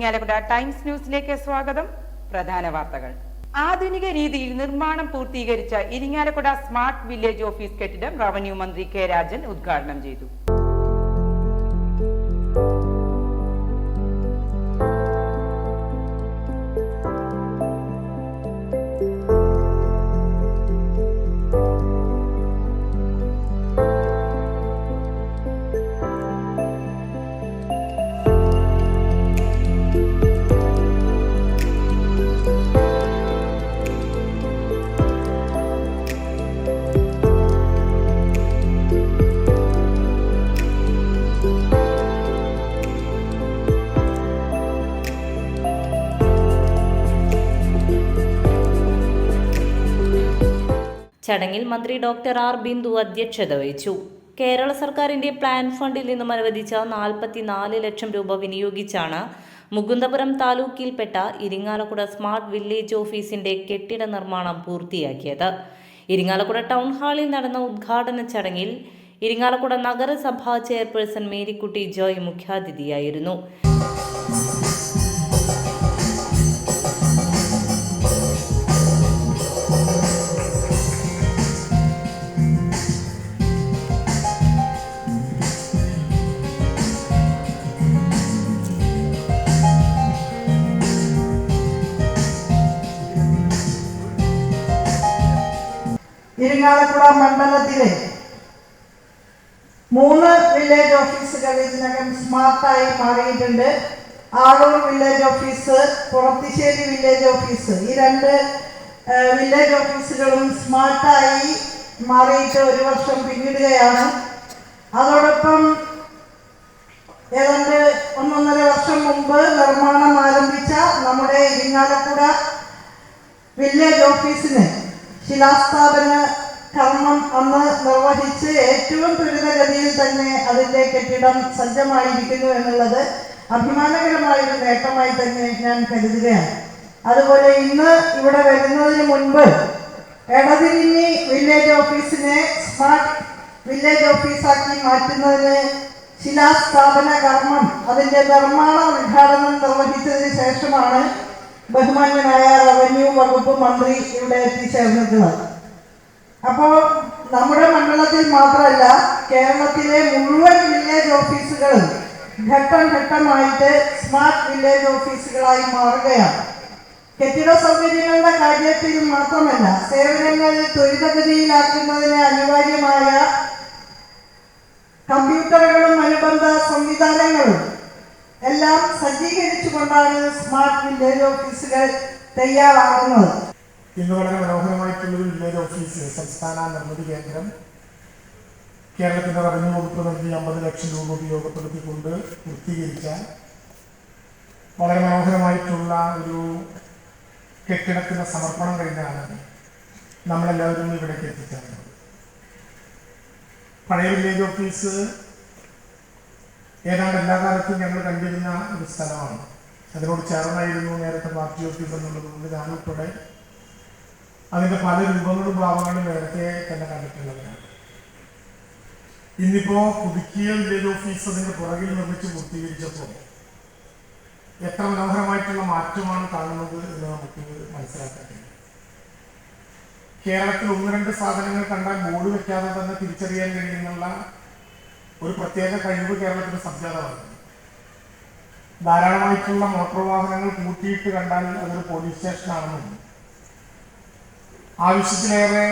Irinjalakuda times ന്യൂസിലേക്ക് സ്വാഗതം. പ്രധാന വാർത്തകൾ. ആധുനിക രീതിയിൽ നിർമ്മാണം പൂർത്തീകരിച്ച ഇരിങ്ങാലക്കുട സ്മാർട്ട് വില്ലേജ് ഓഫീസ് കെട്ടിടം റവന്യൂ മന്ത്രി കെ രാജൻ ഉദ്ഘാടനം ചെയ്തു. ചടങ്ങിൽ മന്ത്രി ഡോക്ടർ ആർ ബിന്ദു അധ്യക്ഷത വഹിച്ചു. കേരള സർക്കാരിന്റെ പ്ലാൻ ഫണ്ടിൽ നിന്നും അനുവദിച്ച നാൽപ്പത്തിനാല് ലക്ഷം രൂപ വിനിയോഗിച്ചാണ് മുകുന്ദപുരം താലൂക്കിൽപ്പെട്ട ഇരിങ്ങാലക്കുട സ്മാർട്ട് വില്ലേജ് ഓഫീസിന്റെ കെട്ടിട നിർമ്മാണം പൂർത്തിയാക്കിയത്. ഇരിങ്ങാലക്കുട ടൗൺ ഹാളിൽ നടന്ന ഉദ്ഘാടന ചടങ്ങിൽ ഇരിങ്ങാലക്കുട നഗരസഭാ ചെയർപേഴ്സൺ മേരിക്കുട്ടി ജോയ് മുഖ്യാതിഥിയായിരുന്നു. ഇരിങ്ങാലക്കുട മണ്ഡലത്തിലെ മൂന്ന് വില്ലേജ് ഓഫീസുകൾ ഇതിനകം സ്മാർട്ടായി മാറിയിട്ടുണ്ട്. Aloor village office Purathissery village office ഈ രണ്ട് വില്ലേജ് ഓഫീസുകളും സ്മാർട്ടായി മാറിയിട്ട് ഒരു വർഷം പിന്നിടുകയാണ്. അതോടൊപ്പം ഏതാണ്ട് ഒന്നൊന്നര വർഷം മുമ്പ് നിർമ്മാണം ആരംഭിച്ച നമ്മുടെ ഇരിങ്ങാലക്കുട വില്ലേജ് ഓഫീസിന് ശിലാസ്ഥാപന കർമ്മം അന്ന് നിർവഹിച്ച് ഏറ്റവും ത്വരിതഗതിയിൽ തന്നെ അതിന്റെ കെട്ടിടം സജ്ജമായിരിക്കുന്നു എന്നുള്ളത് അഭിമാനകരമായൊരു നേട്ടമായി തന്നെ ഞാൻ കരുതുകയാണ്. അതുപോലെ ഇന്ന് ഇവിടെ വരുന്നതിന് മുൻപ് എടതിരിഞ്ഞി വില്ലേജ് ഓഫീസിനെ സ്മാർട്ട് വില്ലേജ് ഓഫീസാക്കി മാറ്റുന്നതിന് ശിലാസ്ഥാപന കർമ്മം അതിന്റെ നിർമ്മാണ ഉദ്ഘാടനം നിർവഹിച്ചതിന് ശേഷമാണ് ബഹുമാന്യനായ റവന്യൂ വകുപ്പ് മന്ത്രി ഇവിടെ എത്തിച്ചേർന്നിട്ടുള്ളത്. അപ്പോൾ നമ്മുടെ മണ്ഡലത്തിൽ മാത്രമല്ല കേരളത്തിലെ മുഴുവൻ വില്ലേജ് ഓഫീസുകളും ഘട്ടം ഘട്ടമായിട്ട് സ്മാർട്ട് വില്ലേജ് ഓഫീസുകളായി മാറുകയാണ്. കെട്ടിട സൗകര്യങ്ങളുടെ കാര്യത്തിൽ മാത്രമല്ല സേവനങ്ങൾ ത്വരിതഗതിയിലാക്കുന്നതിന് അനിവാര്യമായ കമ്പ്യൂട്ടറുകളും അനുബന്ധ സംവിധാനങ്ങളും എല്ലാം സജ്ജീകരിച്ചുകൊണ്ടാണ് സ്മാർട്ട് വില്ലേജ് ഓഫീസുകൾ തയ്യാറാകുന്നത്. ഇന്ന് വളരെ മനോഹരമായിട്ടുള്ള ഒരു വില്ലേജ് ഓഫീസ് സംസ്ഥാന നിർമ്മിതി കേന്ദ്രം. കേരളത്തിന്റെ റവന്യൂ വകുപ്പ് നൽകി അമ്പത് ലക്ഷം രൂപ ഉപയോഗപ്പെടുത്തിക്കൊണ്ട് പൂർത്തീകരിച്ച വളരെ മനോഹരമായിട്ടുള്ള ഒരു കെട്ടിടത്തിന്റെ സമർപ്പണം കഴിഞ്ഞാണ് നമ്മളെല്ലാവരും ഇവിടേക്ക് എത്തിച്ചേർന്നത്. പഴയ വില്ലേജ് ഓഫീസ് ഏതാണ്ട് എല്ലാ കാലത്തും ഞങ്ങൾ കണ്ടിരുന്ന ഒരു സ്ഥലമാണ്. അതിനോട് ചേർന്നായിരുന്നു നേരത്തെ പാർട്ടി ഓഫീസ് എന്നുള്ളത് കൊണ്ട് ഞാനുൾപ്പെടെ അതിന്റെ പല രൂപങ്ങളും ഭാവങ്ങളും നേരത്തെ തന്നെ കണ്ടിട്ടുള്ളവരാണ്. ഇന്നിപ്പോ പുതുക്കിയ വില്ലേജ് ഓഫീസ് അതിന്റെ പുറകിൽ നിർമ്മിച്ച് പൂർത്തീകരിച്ചപ്പോൾ എത്ര മനോഹരമായിട്ടുള്ള മാറ്റമാണ് കാണുന്നത് എന്ന് നമുക്ക് മനസ്സിലാക്കാൻ കഴിയും. കേരളത്തിൽ ഒന്ന് രണ്ട് സാധനങ്ങൾ കണ്ടാൽ ബോർഡ് വെക്കാതെ തന്നെ തിരിച്ചറിയാൻ കഴിയുന്നുള്ള ഒരു പ്രത്യേക കഴിവ് കേരളത്തിന് സംജാതമാണ്. ധാരാളമായിട്ടുള്ള മോട്ടോർ വാഹനങ്ങൾ കൂട്ടിയിട്ട് കണ്ടാൽ അതൊരു പോലീസ് സ്റ്റേഷനാണെന്നും ആവശ്യത്തിലേറെ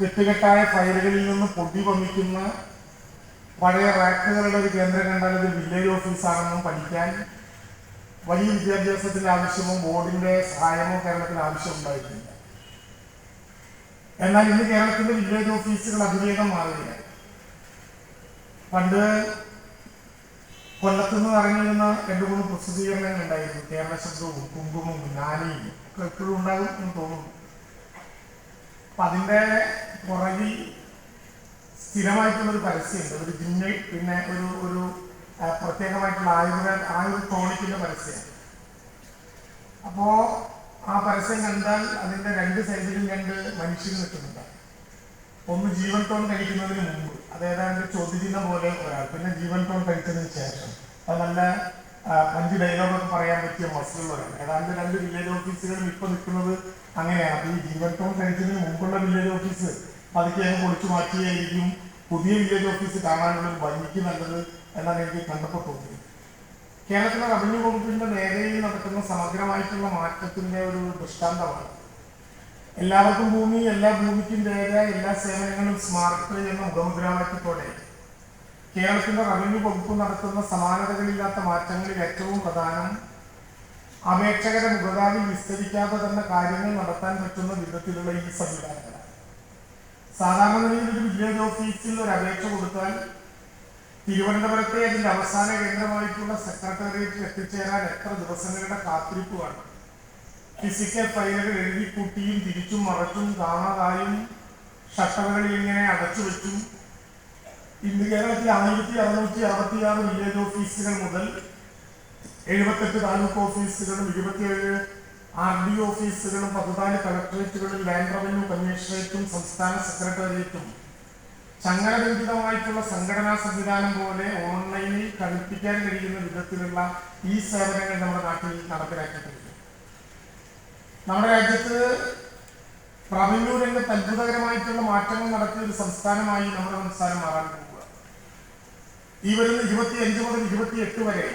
കെട്ടുകെട്ടായ ഫയലുകളിൽ നിന്ന് പൊടി വമിക്കുന്ന പഴയ റാക്കുകളുടെ ഒരു കേന്ദ്രം കണ്ടാൽ ഇത് വില്ലേജ് ഓഫീസാണെന്നും പഠിക്കാൻ വലിയ വിദ്യാഭ്യാസത്തിന്റെ ആവശ്യമോ ബോർഡിന്റെ സഹായമോ കേരളത്തിന് ആവശ്യമുണ്ടായിട്ടില്ല. എന്നാൽ ഇന്ന് കേരളത്തിന്റെ വില്ലേജ് ഓഫീസുകൾ അതിവേഗം മാറുകയാണ്. പണ്ട് കൊല്ലത്തുനിന്ന് ഇറങ്ങിയിരുന്ന രണ്ട് മൂന്ന് പ്രസിദ്ധീകരണങ്ങൾ ഉണ്ടായിരുന്നു. കേരള ശബ്ദവും കുങ്കുമവും നാനയും ഒക്കെ എപ്പോഴും ഉണ്ടാകും എന്ന് തോന്നുന്നു. അപ്പൊ അതിന്റെ പുറകിൽ സ്ഥിരമായിട്ടുള്ള ഒരു പരസ്യമുണ്ട്. ഒരു ജിന്നിൽ പിന്നെ ഒരു ഒരു പ്രത്യേകമായിട്ടുള്ള ആയുർവേദ ആയുർ ടോണിക്കിന്റെ പരസ്യം. അപ്പോ ആ പരസ്യം കണ്ടാൽ അതിന്റെ രണ്ട് സൈഡിലും രണ്ട് മനുഷ്യർ നിൽക്കുന്നുണ്ട്. ഒന്ന് ജീവൻ ടോൺ കഴിക്കുന്നതിന് മുമ്പ് അതായത് അതിന്റെ ചോദ്യചിഹ്നം പോലെ ഒരാൾ പിന്നെ ജീവൻ ടോൺ കഴിച്ചതിന് ശേഷം. അത് നല്ല അഞ്ച് ഡയലോഗൊക്കെ പറയാൻ പറ്റിയ മസിലുള്ളവരാണ് ഏതാണ്ട് രണ്ട് വില്ലേജ് ഓഫീസുകളും ഇപ്പൊ നിൽക്കുന്നത് അങ്ങനെയാണ്. അപ്പൊ ഈ ജീവൻ ടോൺ കഴിച്ചതിന് മുമ്പുള്ള വില്ലേജ് ഓഫീസ് പതുക്കെ അങ്ങ് പൊളിച്ചു മാറ്റിയായിരിക്കും. പുതിയ വില്ലേജ് ഓഫീസ് കാണാനുള്ള ഒരു ഭംഗിക്ക് നല്ലത് എന്നാണ് എനിക്ക് കണ്ടപ്പോൾ തോന്നിയത് കേരളത്തിലെ റവന്യൂ വകുപ്പിന്റെ നേരെയിൽ നടക്കുന്ന സമഗ്രമായിട്ടുള്ള മാറ്റത്തിന്റെ ഒരു ദൃഷ്ടാന്തമാണ്. എല്ലാവർക്കും ഭൂമി എല്ലാ ഭൂമിക്കും രേഖ എല്ലാ സേവനങ്ങളും സ്മാർട്ട് എന്ന മുഖമുദ്രാവാക്യത്തോടെ കേരളത്തിന്റെ റവന്യൂ വകുപ്പ് നടത്തുന്ന സമാനതകളില്ലാത്ത മാറ്റങ്ങളിൽ ഏറ്റവും പ്രധാനം അപേക്ഷകരെ മുഖതാവിൽ വിസ്തരിക്കാതെ തന്നെ കാര്യങ്ങൾ നടത്താൻ പറ്റുന്ന വിധത്തിലുള്ള ഈ സംവിധാനങ്ങളാണ്. സാധാരണ നിലയിൽ ഒരു വില്ലേജ് ഓഫീസിൽ ഒരു അപേക്ഷ കൊടുത്താൽ തിരുവനന്തപുരത്തെ അതിന്റെ അവസാന കേന്ദ്രമായിട്ടുള്ള സെക്രട്ടേറിയറ്റിൽ എത്തിച്ചേരാൻ എത്ര ദിവസങ്ങളുടെ കാത്തിരിപ്പ് വേണം. ഫിസിക്കൽ ഫയലുകൾ എഴുതി കൂട്ടിയും തിരിച്ചും മറച്ചും കാണാതായും ഷട്ടറുകളിൽ ഇങ്ങനെ അടച്ചു വെച്ചും. ഇന്ന് കേരളത്തിൽ ആയിരത്തി അറുന്നൂറ്റി അറുപത്തിയാറ് വില്ലേജ് ഓഫീസുകൾ മുതൽ എഴുപത്തെട്ട് താലൂക്ക് ഓഫീസുകളും ഇരുപത്തിയേഴ് ആർ ഡി ഓഫീസുകളും പതിനാല് കളക്ടറേറ്റുകളും ലാൻഡ് റവന്യൂ കമ്മീഷണറേറ്റും സംസ്ഥാന സെക്രട്ടേറിയറ്റും. ചങ്ങലബന്ധിതമായിട്ടുള്ള സംഘടനാ സംവിധാനം പോലെ ഓൺലൈനിൽ കളിപ്പിക്കാൻ കഴിയുന്ന വിധത്തിലുള്ള ഈ സേവനങ്ങൾ നമ്മുടെ നാട്ടിൽ നടപ്പിലാക്കിയിട്ടുണ്ട്. നമ്മുടെ രാജ്യത്ത് റവന്യൂ രംഗത്ത് അത്ഭുതകരമായിട്ടുള്ള മാറ്റങ്ങൾ നടത്തിയ ഒരു സംസ്ഥാനമായി നമ്മുടെ സംസ്ഥാനം മാറാൻ പോകുക. ഈ വരുന്ന ഇരുപത്തി അഞ്ച് മുതൽ ഇരുപത്തി എട്ട് വരെ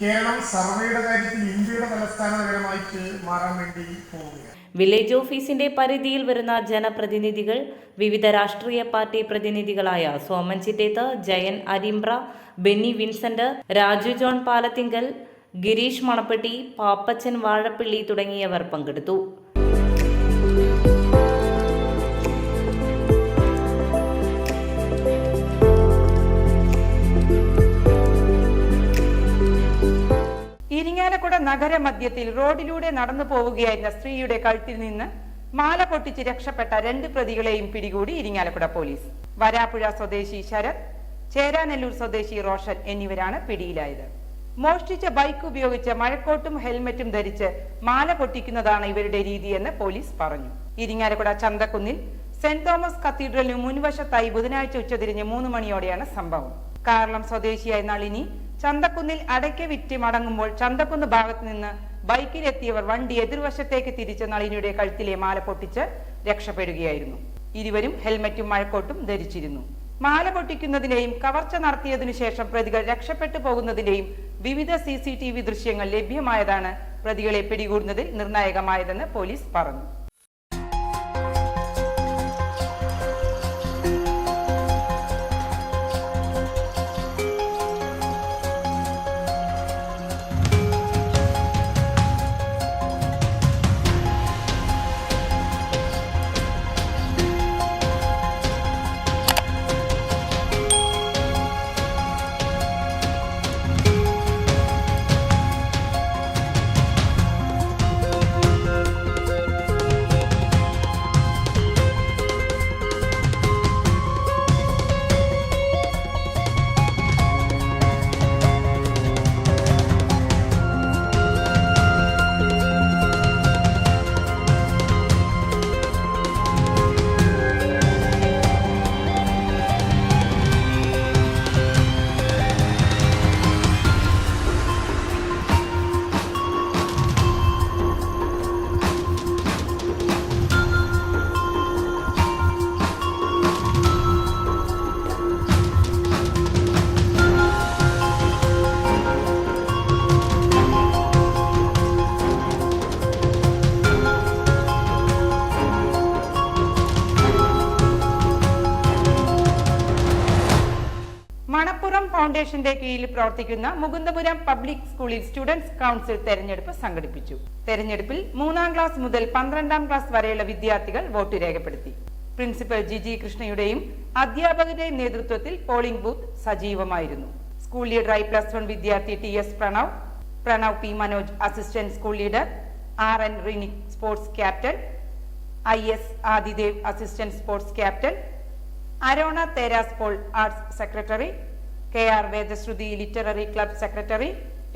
കേരളം സർവേയുടെ കാര്യത്തിൽ ഇന്ത്യയുടെ തലസ്ഥാന നഗരമായിട്ട് മാറാൻ വേണ്ടി പോവുകയാണ്. വില്ലേജ് ഓഫീസിന്റെ പരിധിയിൽ വരുന്ന ജനപ്രതിനിധികൾ വിവിധ രാഷ്ട്രീയ party പ്രതിനിധികളായ Soman Chittethu Jayan Arimbra Benny Vincent Raju John Palathinkal Gireesh Manappetty Pappachan Vazhappilly തുടങ്ങിയവർ പങ്കെടുത്തു. ഇരിങ്ങാലക്കുട നഗരമധ്യത്തിൽ റോഡിലൂടെ നടന്നു പോവുകയായിരുന്ന സ്ത്രീയുടെ കഴുത്തിൽ നിന്ന് മാല പൊട്ടിച്ച് രക്ഷപ്പെട്ട രണ്ട് പ്രതികളെയും പിടികൂടി ഇരിങ്ങാലക്കുട പോലീസ്. വരാപ്പുഴ സ്വദേശി ശരത് ചേരാനെല്ലൂർ സ്വദേശി റോഷൻ എന്നിവരാണ് പിടിയിലായത്. മോഷ്ടിച്ച ബൈക്ക് ഉപയോഗിച്ച് മഴക്കോട്ടും ഹെൽമറ്റും ധരിച്ച് മാല പൊട്ടിക്കുന്നതാണ് ഇവരുടെ രീതിയെന്ന് പോലീസ് പറഞ്ഞു. ഇരിങ്ങാലക്കുട ചന്തക്കുന്നിൽ സെന്റ് തോമസ് കത്തീഡ്രലിന് മുൻവശത്തായി ബുധനാഴ്ച ഉച്ചതിരിഞ്ഞ് മൂന്ന് മണിയോടെയാണ് സംഭവം. കാരളം സ്വദേശിയായ നളിനി ചന്തക്കുന്നിൽ അടയ്ക്ക വിറ്റ് മടങ്ങുമ്പോൾ ചന്തക്കുന്ന് ഭാഗത്ത് നിന്ന് ബൈക്കിലെത്തിയവർ വണ്ടി എതിർവശത്തേക്ക് തിരിച്ച് നളിനിയുടെ കഴുത്തിലെ മാല പൊട്ടിച്ച് രക്ഷപ്പെടുകയായിരുന്നു. ഇരുവരും ഹെൽമറ്റും മഴക്കോട്ടും ധരിച്ചിരുന്നു. മാല പൊട്ടിക്കുന്നതിന്റെയും കവർച്ച നടത്തിയതിനു ശേഷം പ്രതികൾ രക്ഷപ്പെട്ടു പോകുന്നതിന്റെയും വിവിധ സി സി ടി വി ദൃശ്യങ്ങൾ ലഭ്യമായതാണ് പ്രതികളെ പിടികൂടുന്നതിൽ നിർണായകമായതെന്ന് പോലീസ് പറഞ്ഞു. ഫൗണ്ടേഷന്റെ കീഴിൽ പ്രവർത്തിക്കുന്ന മുകുന്ദപുരം പബ്ലിക് സ്കൂളിൽ സ്റ്റുഡൻസ് കൗൺസിൽ തെരഞ്ഞെടുപ്പ് സംഘടിപ്പിച്ചു. തെരഞ്ഞെടുപ്പിൽ മൂന്നാം ക്ലാസ് മുതൽ പന്ത്രണ്ടാം ക്ലാസ് വരെയുള്ള വിദ്യാർത്ഥികൾ വോട്ട് രേഖപ്പെടുത്തി. പ്രിൻസിപ്പൽ ജി ജി കൃഷ്ണയുടെയും അധ്യാപകരുടെയും നേതൃത്വത്തിൽ പോളിംഗ് ബൂത്ത് സജീവമായിരുന്നു. സ്കൂൾ ലീഡറായി പ്ലസ് വൺ വിദ്യാർത്ഥി T S Pranav Pranav P Manoj assistant school leader R N Rini sports captain I S Adidev assistant sports captain Arona Theres Paul arts secretary K R Vedasruthi literary club secretary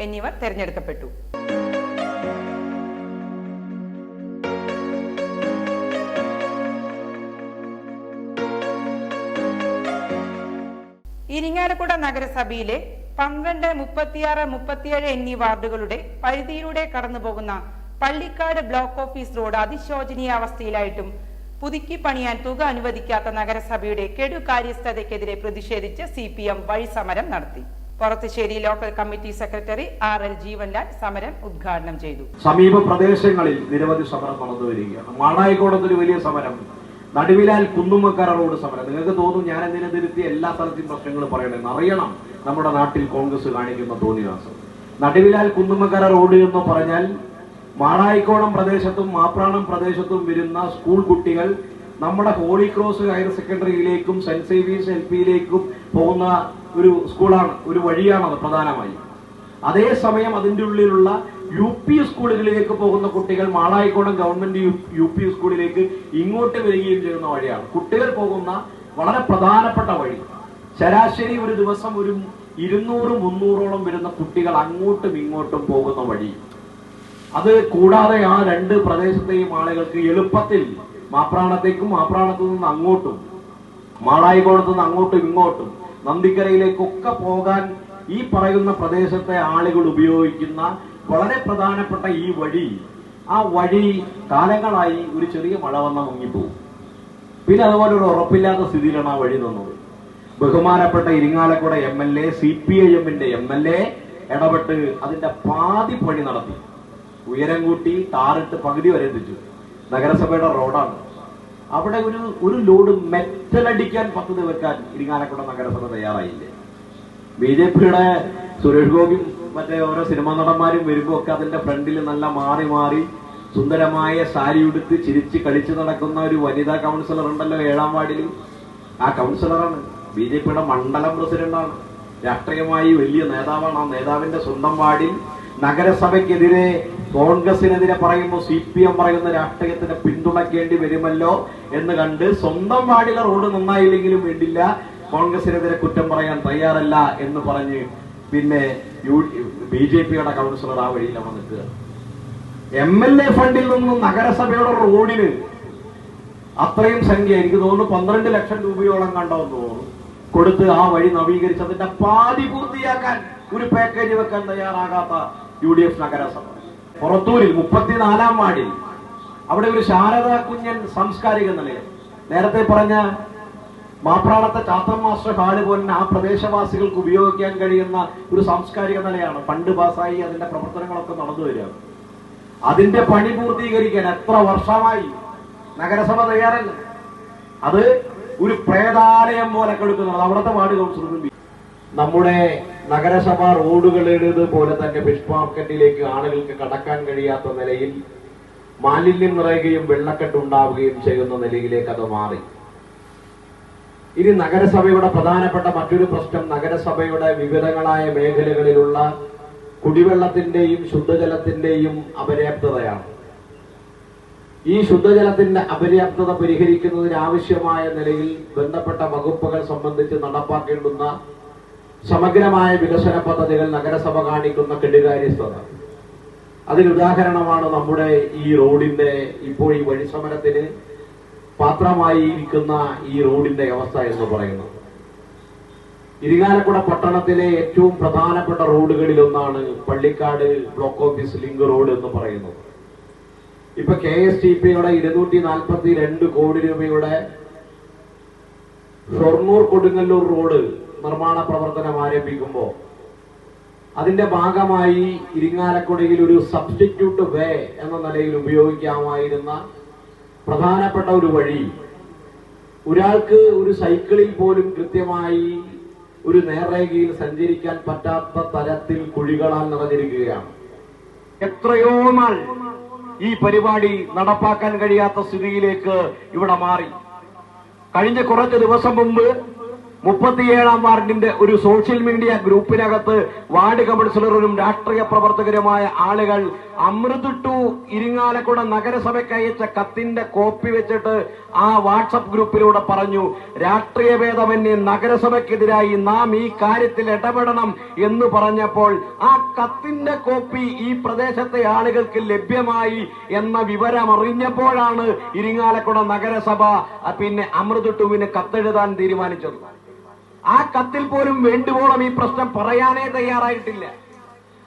എന്നിവർ തെരഞ്ഞെടുക്കപ്പെട്ടു. ഇരിങ്ങാലക്കുട നഗരസഭയിലെ പന്ത്രണ്ട് മുപ്പത്തിയാറ് മുപ്പത്തിയേഴ് എന്നീ വാർഡുകളുടെ പരിധിയിലൂടെ കടന്നുപോകുന്ന പള്ളിക്കാട് ബ്ലോക്ക് ഓഫീസ് റോഡ് അതിശോചനീയ അവസ്ഥയിലായിട്ടും പുതുക്കി പണിയാൻ തുക അനുവദിക്കാത്ത നഗരസഭയുടെ കെടുകാര്യസ്ഥതയ്ക്കെതിരെ പ്രതിഷേധിച്ച് സി പി എം വഴിസമരം നടത്തി. Purathussery local committee secretary R L Jeevanlal സമരം ഉദ്ഘാടനം ചെയ്തു. സമീപ പ്രദേശങ്ങളിൽ നിരവധി സമരം നടന്നു വരികയാണ്. മാടായിക്കോടത്തിൽ വലിയ സമരം നടുവിലാൽ കുന്നുമ്മക്കര റോഡ് സമരം. നിങ്ങൾക്ക് തോന്നും ഞാൻ എന്തിനെ തിരുത്തി എല്ലാ സ്ഥലത്തെയും പ്രശ്നങ്ങൾ പറയണമെന്ന്. അറിയണം നമ്മുടെ നാട്ടിൽ കോൺഗ്രസ് കാണിക്കുന്ന തോന്നിവാസം. നടുവിലാൽ കുന്നുമ്മക്കര റോഡ് എന്ന് പറഞ്ഞാൽ മാടായിക്കോണം പ്രദേശത്തും മാപ്രാണം പ്രദേശത്തും വരുന്ന സ്കൂൾ കുട്ടികൾ നമ്മുടെ ഹോളി ക്രോസ് ഹയർ സെക്കൻഡറിയിലേക്കും സെന്റ് സേവിയേഴ്സ് എൽ പിയിലേക്കും പോകുന്ന ഒരു സ്കൂളാണ് ഒരു വഴിയാണത് പ്രധാനമായും. അതേസമയം അതിന്റെ ഉള്ളിലുള്ള യു പി സ്കൂളുകളിലേക്ക് പോകുന്ന കുട്ടികൾ മാളായിക്കോണം ഗവൺമെന്റ് യു പി സ്കൂളിലേക്ക് ഇങ്ങോട്ട് വരികയും ചെയ്യുന്ന വഴിയാണ്. കുട്ടികൾ പോകുന്ന വളരെ പ്രധാനപ്പെട്ട വഴി. ശരാശരി ഒരു ദിവസം ഒരു ഇരുന്നൂറ് മുന്നൂറോളം വരുന്ന കുട്ടികൾ അങ്ങോട്ടും ഇങ്ങോട്ടും പോകുന്ന വഴി. അത് കൂടാതെ ആ രണ്ട് പ്രദേശത്തെയും ആളുകൾക്ക് എളുപ്പത്തിൽ മാപ്രാണത്തേക്കും മാപ്രാണത്തു നിന്ന് അങ്ങോട്ടും മാളായിക്കോടത്ത് നിന്ന് അങ്ങോട്ടും ഇങ്ങോട്ടും നന്ദിക്കരയിലേക്കൊക്കെ പോകാൻ ഈ പറയുന്ന പ്രദേശത്തെ ആളുകൾ ഉപയോഗിക്കുന്ന വളരെ പ്രധാനപ്പെട്ട ഈ വഴി ആ വഴി കാലങ്ങളായി ഒരു ചെറിയ മഴ വന്ന മുങ്ങിപ്പോവും. പിന്നെ അതുപോലെ ഒരു ഉറപ്പില്ലാത്ത സ്ഥിതിയിലാണ് ആ വഴി നിന്നത്. ബഹുമാനപ്പെട്ട Irinjalakuda M L A C P I എമ്മിന്റെ എം എൽ എ ഇടപെട്ട് അതിന്റെ പാതി പണി നടത്തി. ഉയരം കൂട്ടി താറിട്ട് പകുതി വരെ എത്തിച്ചു. നഗരസഭയുടെ റോഡാണ്. അവിടെ ഒരു ഒരു ലോഡ് മെറ്റലടിക്കാൻ പദ്ധതി വെക്കാൻ ഇരിങ്ങാലക്കുട നഗരസഭ തയ്യാറായില്ലേ? ബി ജെ പിയുടെ സുരേഷ് ഗോപിയും മറ്റേ ഓരോ സിനിമാ നടന്മാരും വരുമ്പോ ഒക്കെ അതിന്റെ ഫ്രണ്ടിൽ നല്ല മാറി മാറി സുന്ദരമായ സാരി ഉടുത്ത് ചിരിച്ച് കളിച്ച് നടക്കുന്ന ഒരു വനിതാ കൗൺസിലർ ഉണ്ടല്ലോ ഏഴാം വാർഡിൽ ആ കൗൺസിലറാണ് ബി ജെ പിയുടെ മണ്ഡലം പ്രസിഡന്റാണ്. രാഷ്ട്രീയമായി വലിയ നേതാവാണ്. ആ നേതാവിന്റെ സ്വന്തം വാർഡിൽ നഗരസഭയ്ക്കെതിരെ കോൺഗ്രസിനെതിരെ പറയുമ്പോൾ സി പി എം പറയുന്ന രാഷ്ട്രീയത്തിന് പിന്തുണയ്ക്കേണ്ടി വരുമല്ലോ എന്ന് കണ്ട് സ്വന്തം വാർഡിലെ റോഡ് നന്നായില്ലെങ്കിലും വേണ്ടില്ല കോൺഗ്രസിനെതിരെ കുറ്റം പറയാൻ തയ്യാറല്ല എന്ന് പറഞ്ഞ് പിന്നെ യു ബി ജെ പിയുടെ കൗൺസിലർ ആ അവിടെ നിൽക്കുക. എം എൽ എ ഫണ്ടിൽ നിന്നും നഗരസഭയുടെ റോഡിന് അത്രയും സംഖ്യ എനിക്ക് തോന്നുന്നു പന്ത്രണ്ട് ലക്ഷം രൂപയോളം കണ്ടോന്ന് തോന്നുന്നു. കൊടുത്ത് ആ വഴി നവീകരിച്ച് അതിന്റെ പാതി പൂർത്തിയാക്കാൻ ഒരു പാക്കേജ് വെക്കാൻ തയ്യാറാകാത്ത യു ഡി എഫ് നഗരസഭ. പുറത്തൂരിൽ മുപ്പത്തിനാലാം വാർഡിൽ. അവിടെ ഒരു ശാരദാ കുഞ്ഞൻ സാംസ്കാരിക നിലയം. നേരത്തെ പറഞ്ഞ മാപ്രാളത്തെ ചാത്തം മാസ്റ്റർ ഹാൾ പോലെ ആ പ്രദേശവാസികൾക്ക് ഉപയോഗിക്കാൻ കഴിയുന്ന ഒരു സാംസ്കാരിക നിലയാണ്. പണ്ട് പാസ്സായി അതിന്റെ പ്രവർത്തനങ്ങളൊക്കെ നടന്നു വരിക. അതിന്റെ പണി പൂർത്തീകരിക്കാൻ എത്ര വർഷമായി നഗരസഭ തയ്യാറല്ല. അത് ഒരു പ്രേതാലയം പോലെ കെടുക്കുന്നത് അവിടുത്തെ വാർഡ് കൗൺസിലറും നമ്മുടെ നഗരസഭ റോഡുകളുടേത് പോലെ തന്നെ ഫിഷ് മാർക്കറ്റിലേക്ക് ആളുകൾക്ക് കടക്കാൻ കഴിയാത്ത നിലയിൽ മാലിന്യം നിറയുകയും വെള്ളക്കെട്ട് ഉണ്ടാവുകയും ചെയ്യുന്ന നിലയിലേക്ക് അത് മാറി. ഇനി നഗരസഭയുടെ പ്രധാനപ്പെട്ട മറ്റൊരു പ്രശ്നം നഗരസഭയുടെ വിവിധങ്ങളായ മേഖലകളിലുള്ള കുടിവെള്ളത്തിന്റെയും ശുദ്ധജലത്തിന്റെയും അപര്യാപ്തതയാണ്. ഈ ശുദ്ധജലത്തിന്റെ അപര്യാപ്തത പരിഹരിക്കുന്നതിന് ആവശ്യമായ നിലയിൽ ബന്ധപ്പെട്ട വകുപ്പുകൾ സംബന്ധിച്ച് നടപ്പാക്കേണ്ടുന്ന സമഗ്രമായ വികസന പദ്ധതികൾ നഗരസഭ കാണിക്കുന്ന കെടുകാര്യസ്ഥത അതിന് ഉദാഹരണമാണ് നമ്മുടെ ഈ റോഡിന്റെ ഇപ്പോൾ ഈ വഴിസമരത്തിന് പാത്രമായി ഇരിക്കുന്ന ഈ റോഡിന്റെ അവസ്ഥ എന്ന് പറയുന്നത്. ഇരിങ്ങാലക്കുട പട്ടണത്തിലെ ഏറ്റവും പ്രധാനപ്പെട്ട റോഡുകളിൽ ഒന്നാണ് Pallikkad block office link road എന്ന് പറയുന്നത്. ഇപ്പൊ കെ എസ് ടി പിയുടെ ഇരുന്നൂറ്റി നാൽപ്പത്തി രണ്ട് കോടി രൂപയുടെ ഷൊർണൂർ കൊടുങ്ങല്ലൂർ റോഡ് നിർമ്മാണ പ്രവർത്തനം ആരംഭിക്കുമ്പോൾ അതിന്റെ ഭാഗമായി ഇരിങ്ങാലക്കുടയിൽ ഒരു സബ്സ്റ്റിറ്റ്യൂട്ട് വേ എന്ന നിലയിൽ ഉപയോഗിക്കാമായിരുന്ന പ്രധാനപ്പെട്ട ഒരു വഴി ഒരാൾക്ക് ഒരു സൈക്കിളിൽ പോലും കൃത്യമായി ഒരു നേർരേഖയിൽ സഞ്ചരിക്കാൻ പറ്റാത്ത തരത്തിൽ കുഴികളാൽ നിറഞ്ഞിരിക്കുകയാണ്. എത്രയോ നാൾ ഈ പരിപാടി നടപ്പാക്കാൻ കഴിയാത്ത സ്ഥിതിയിലേക്ക് ഇവിടെ മാറി. കഴിഞ്ഞ കുറച്ച് ദിവസം മുമ്പ് മുപ്പത്തിയേഴാം വാർഡിന്റെ ഒരു സോഷ്യൽ മീഡിയ ഗ്രൂപ്പിനകത്ത് വാർഡ് കൗൺസിലറും രാഷ്ട്രീയ പ്രവർത്തകരുമായ ആളുകൾ അമൃത് ടു ഇരിങ്ങാലക്കുട നഗരസഭയ്ക്ക് അയച്ച കത്തിന്റെ കോപ്പി വെച്ചിട്ട് ആ വാട്സപ്പ് ഗ്രൂപ്പിലൂടെ പറഞ്ഞു രാഷ്ട്രീയ ഭേദമന്യേ നഗരസഭയ്ക്കെതിരായി നാം ഈ കാര്യത്തിൽ ഇടപെടണം എന്ന് പറഞ്ഞപ്പോൾ ആ കത്തിന്റെ കോപ്പി ഈ പ്രദേശത്തെ ആളുകൾക്ക് ലഭ്യമായി എന്ന വിവരം അറിഞ്ഞപ്പോഴാണ് ഇരിങ്ങാലക്കുട നഗരസഭ പിന്നെ അമൃത് ടുവിന് കത്തെഴുതാൻ തീരുമാനിച്ചത്. ആ കത്തിൽ പോലും വേണ്ടുവോളം ഈ പ്രശ്നം പറയാനേ തയ്യാറായിട്ടില്ല.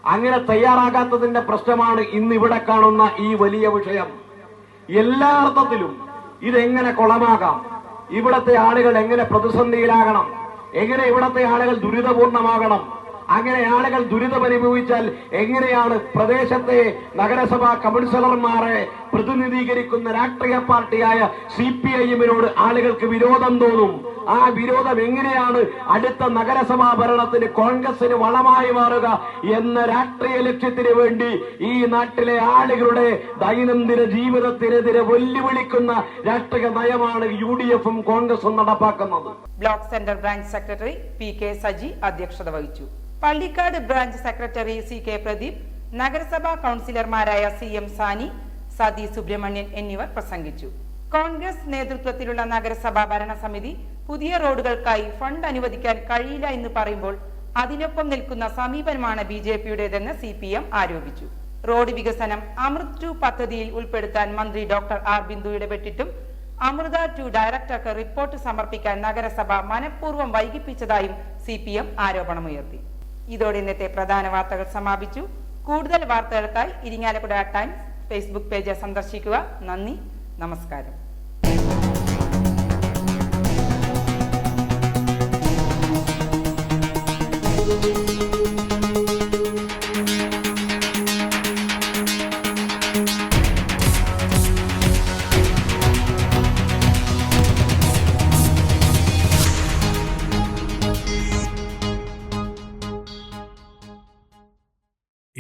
അങ്ങനെ തയ്യാറാകാത്തതിന്റെ പ്രശ്നമാണ് ഇന്ന് ഇവിടെ കാണുന്ന ഈ വലിയ വിഷയം. എല്ലാ അർത്ഥത്തിലും ഇതെങ്ങനെ കുളമാകാം? ഇവിടത്തെ ആളുകൾ എങ്ങനെ പ്രതിസന്ധിയിലാകണം? എങ്ങനെ ഇവിടത്തെ ആളുകൾ ദുരിതപൂർണമാകണം? അങ്ങനെ ആളുകൾ ദുരിതമനുഭവിച്ചാൽ എങ്ങനെയാണ് പ്രദേശത്തെ നഗരസഭാ കൗൺസിലർമാരെ പ്രതിനിധീകരിക്കുന്ന രാഷ്ട്രീയ പാർട്ടിയായ സി പി ഐ എമ്മിനോട് ആളുകൾക്ക് വിരോധം തോന്നും? ആ വിരോധം എങ്ങനെയാണ് അടുത്ത നഗരസഭാ ഭരണത്തിന് കോൺഗ്രസിന് വളമായി മാറുക എന്ന രാഷ്ട്രീയ ലക്ഷ്യത്തിന് വേണ്ടി ഈ നാട്ടിലെ ആളുകളുടെ ദൈനംദിന ജീവിതത്തിനെതിരെ വെല്ലുവിളിക്കുന്ന രാഷ്ട്രീയ നയമാണ് യു ഡി എഫും കോൺഗ്രസും നടപ്പാക്കുന്നത്. Block centre branch secretary P K Saji അധ്യക്ഷത വഹിച്ചു. Pallikkad branch secretary C K Pradeep നഗരസഭാ കൗൺസിലർമാരായ സി എം സാനി സതി സുബ്രഹ്മണ്യൻ എന്നിവർ പ്രസംഗിച്ചു. കോൺഗ്രസ് നേതൃത്വത്തിലുള്ള നഗരസഭാ ഭരണസമിതി പുതിയ റോഡുകൾക്കായി ഫണ്ട് അനുവദിക്കാൻ കഴിയില്ല എന്ന് പറയുമ്പോൾ അതിനൊപ്പം നിൽക്കുന്ന സമീപനമാണ് ബി ജെ പിയുടേതെന്ന് സി പി എം ആരോപിച്ചു. റോഡ് വികസനം അമൃത് ടു പദ്ധതിയിൽ ഉൾപ്പെടുത്താൻ മന്ത്രി ഡോക്ടർ ആർ ബിന്ദു ഇടപെട്ടിട്ടും അമൃത ടു ഡയറക്ടർക്ക് റിപ്പോർട്ട് സമർപ്പിക്കാൻ നഗരസഭ മനഃപൂർവം വൈകിപ്പിച്ചതായും സി പി എം ആരോപണമുയർത്തി. ഇതോടെ ഇന്നത്തെ പ്രധാന വാർത്തകൾ സമാപിച്ചു. കൂടുതൽ വാർത്തകൾക്കായി ഇരിങ്ങാലക്കുട ടൈംസ് ഫേസ്ബുക്ക് പേജ് സന്ദർശിക്കുക. നന്ദി. നമസ്കാരം.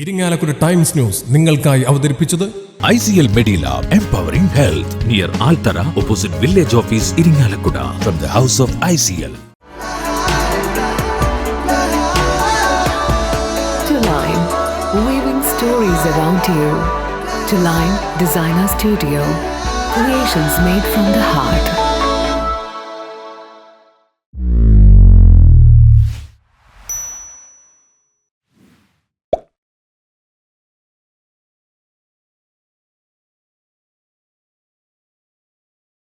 ഇരിങ്ങാലക്കുട ടൈംസ് ന്യൂസ് നിങ്ങൾക്കായി അവതരിപ്പിച്ചത് ICL Medilab Empowering Health near Altara opposite Village Office Iringalakkuda from the House of ICL. To Line, weaving stories around you. To Line Designer Studio, creations made from the heart.